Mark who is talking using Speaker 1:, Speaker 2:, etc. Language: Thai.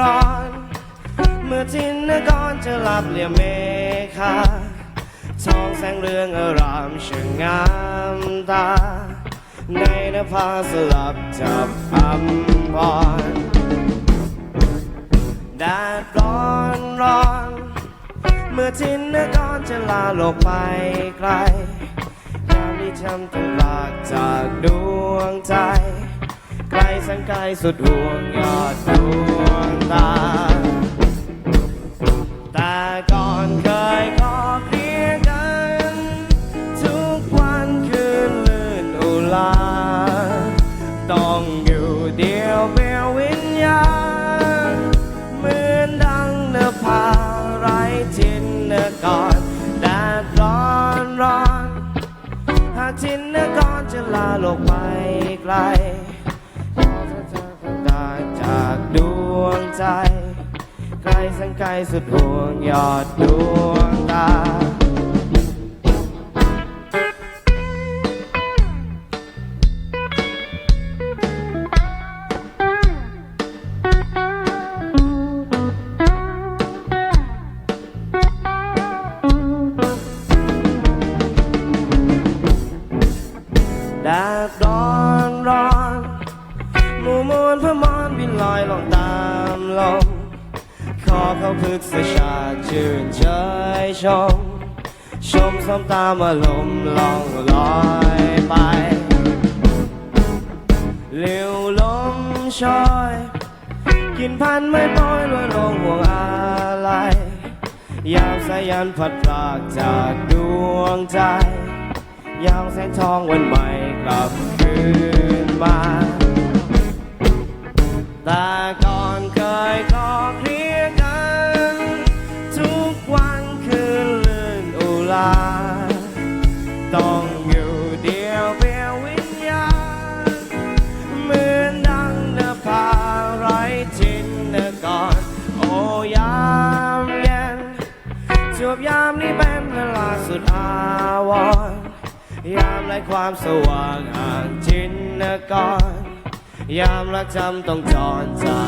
Speaker 1: ร้อน เมื่อทินนกรจะหลับเหลี่ยมเมฆาทองแสงเรืองอารามช่างงามตา ในนภาสลับจับอัพรแดดร้อนร้อน เมื่อทินนกรจะลาโลกไปไกลยามที่ทำตัวลากจากดวงใจ ไกลแสังไกลสุดห่วงยอดดวงตา แต่ก่อนเคยขอเคลียกัน ทุกวันคืนลื่นอุลา ต้องอยู่เดียวเปลี่ยววิญญาณเหมือนดังเนภาไร้ทินนกรแดดร้อนร้อน หากทินนกรจะลาโลกไปไกล ใจไกลสังไกลสุดห่วงยอดดวงตา เขาพึกษชาติชื่นเชยชม ชมสมตามอารมลองลอยไปเลี้ยวลมชอย กินพันไม่ปล่อยลอยลงห่วงอะไรยามสายันพัดพรากจากดวงใจ ยามแสงทองวันใหม่กลับ วบยามนี้เป็นเวลาสุดอาวรณ์ยามไร้ความสว่างห่างจินนกรยามรักจำต้องจรจาก